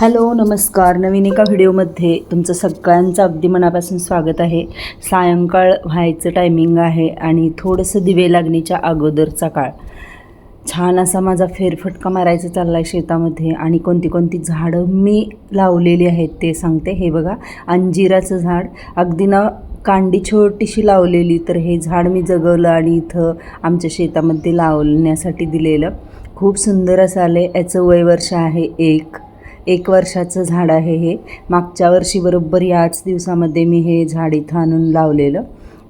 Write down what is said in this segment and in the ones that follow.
Hello नमस्कार. नवीन एका व्हिडिओमध्ये तुमचं सगळ्यांचं अगदी मनापासून स्वागत आहे. सायंकाळ व्हायचं टायमिंग आहे आणि थोडंसं दिवे लागणीच्या अगोदरचा काळ. छान असा माझा फेरफटका मारायचा चालला आहे शेतामध्ये आणि कोणती कोणती झाडं मी लावलेली आहेत ते सांगते. हे बघा अंजिराचं झाड. अगदी ना कांडी छोटीशी लावलेली तर हे झाड मी जगवलं आणि इथं आमच्या शेतामध्ये लावण्यासाठी दिलेलं. खूप सुंदर असं आलं आहे याचं वय वर्ष आहे एक. एक वर्षाचं झाड आहे हे. मागच्या वर्षी बरोबर याच दिवसामध्ये मी हे झाड इथं आणून लावलेलं.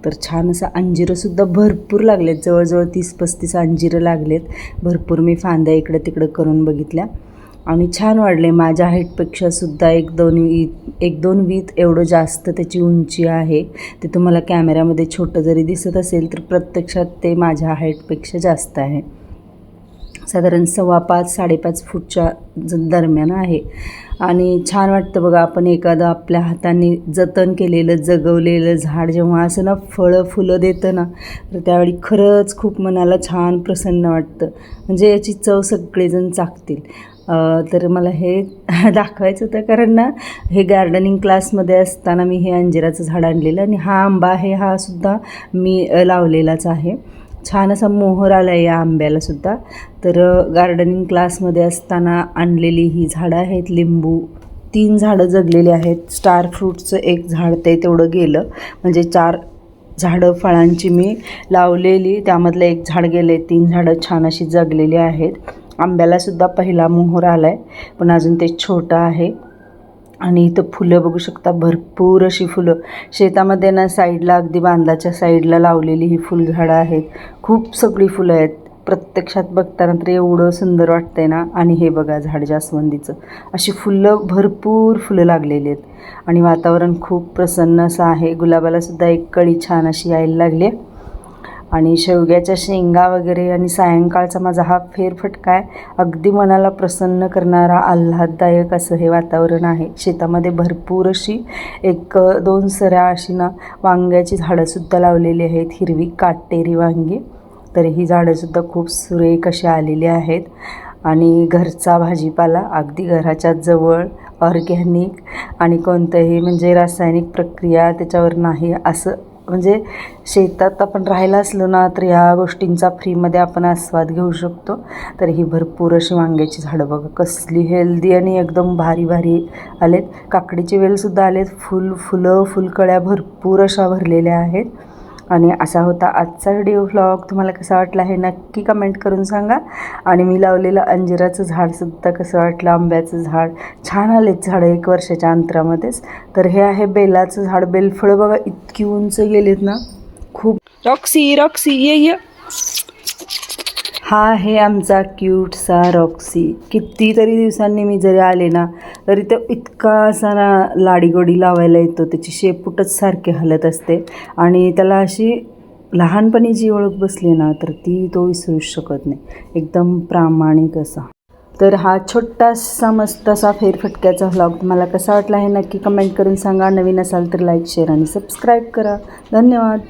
तर छान असं अंजिरंसुद्धा भरपूर लागलेत. जवळजवळ तीस पस्तीस अंजिरं लागलेत. भरपूर मी फांद्या इकडं तिकडं करून बघितल्या. आणि छान वाढले. माझ्या हाईटपेक्षा सुद्धा एक दोन वीत एक दोन वीत एवढं जास्त त्याची उंची आहे. ते तुम्हाला कॅमेऱ्यामध्ये छोटं जरी दिसत असेल तर प्रत्यक्षात ते माझ्या हाईटपेक्षा जास्त आहे. साधारण सव्वा पाच साडेपाच फूटच्या ज दरम्यान आहे. आणि छान वाटतं बघा आपण एखादं आपल्या हाताने जतन केलेलं जगवलेलं झाड जेव्हा असं ना फळं फुलं देतं ना तर त्यावेळी खरंच खूप मनाला छान प्रसन्न वाटतं. म्हणजे याची चव सगळेजण चाकतील तर मला हे दाखवायचं होतं कारण ना हे गार्डनिंग क्लासमध्ये असताना मी हे अंजिराचं झाड आणलेलं आणि हा आंबा आहे हा सुद्धा मी लावलेलाच आहे. छान असा मोहर आला आहे या आंब्याला सुद्धा. तर गार्डनिंग क्लासमध्ये असताना आणलेली ही झाडं आहेत लिंबू. तीन झाडं जगलेली आहेत. स्टार फ्रूटचं एक झाड ते तेवढं गेलं. म्हणजे चार झाडं फळांची मी लावलेली. त्यामधलं एक झाड गेले तीन झाडं छान अशी जगलेली आहेत. आंब्यालासुद्धा पहिला मोहर आला आहे पण अजून ते छोटं आहे. आणि इथं फुलं बघू शकता भरपूर अशी फुलं. शेतामध्ये ना साईडला अगदी बांधाच्या साईडला लावलेली ही फुलझाडं आहेत. खूप सगळी फुलं आहेत. प्रत्यक्षात बघताना तर एवढं सुंदर वाटतंय ना. आणि हे बघा झाड जास्वंदीचं. अशी फुलं भरपूर फुलं लागलेली आहेत. आणि वातावरण खूप प्रसन्न असं आहे. गुलाबालासुद्धा एक कळी छान अशी यायला लागली आहे. आणि शेवग्याच्या शेंगा वगैरे आणि सायंकाळचा माझा हा फेरफटका आहे. अगदी मनाला प्रसन्न करणारा आल्हाददायक असं हे वातावरण आहे. शेतामध्ये भरपूर अशी एक दोन सऱ्या अशी ना वांग्याची झाडंसुद्धा लावलेली आहेत. हिरवी काटेरी वांगी. तर ही झाडंसुद्धा खूप सुरेख अशी आलेली आहेत. आणि घरचा भाजीपाला अगदी घराच्या जवळ ऑर्गॅनिक आणि कोणतंही म्हणजे रासायनिक प्रक्रिया त्याच्यावर नाही असं म्हणजे शेतात आपण राहायला असलो ना तर ह्या गोष्टींचा फ्रीमध्ये आपण आस्वाद घेऊ शकतो. तर ही भरपूर अशी वांग्याची झाडं बघा कसली हेल्दी आणि एकदम भारी भारी आलेत. काकडीचे वेलसुद्धा आलेत. फुल फुलं फुलकळ्या भरपूर अशा भरलेल्या आहेत. आणि असा होता आजचा व्हिडिओ व्लॉग तुम्हाला कसा वाटला हे नक्की कमेंट करून सांगा. आणि मी लावलेलं अंजिराचं झाडसुद्धा कसं वाटलं आंब्याचं झाड. छान आलेत झाडं एक वर्षाच्या अंतरामध्येच. तर हे आहे बेलाचं झाड. बेलफळं बघा इतकी उंच गेलेत ना. खूप. रॉक्सी रॉक्सी ये ये. हा आहे आमचा क्यूटसा रॉक्सी. कितीतरी दिवसांनी मी जरी आले ना तरी तो इतका असा ना लाडीगोडी लावायला येतो त्याची शेपूटच सारखी हलत असते. आणि त्याला अशी लहानपणी जी ओळख बसली ना तर ती तो विसरूच शकत नाही. एकदम प्रामाणिक असा. तर हा छोटासा मस्त असा फेरफटक्याचा व्लॉग तुम्हाला कसा वाटला हे नक्की कमेंट करून सांगा. नवीन असाल तर लाईक शेअर आणि सबस्क्राईब करा. धन्यवाद.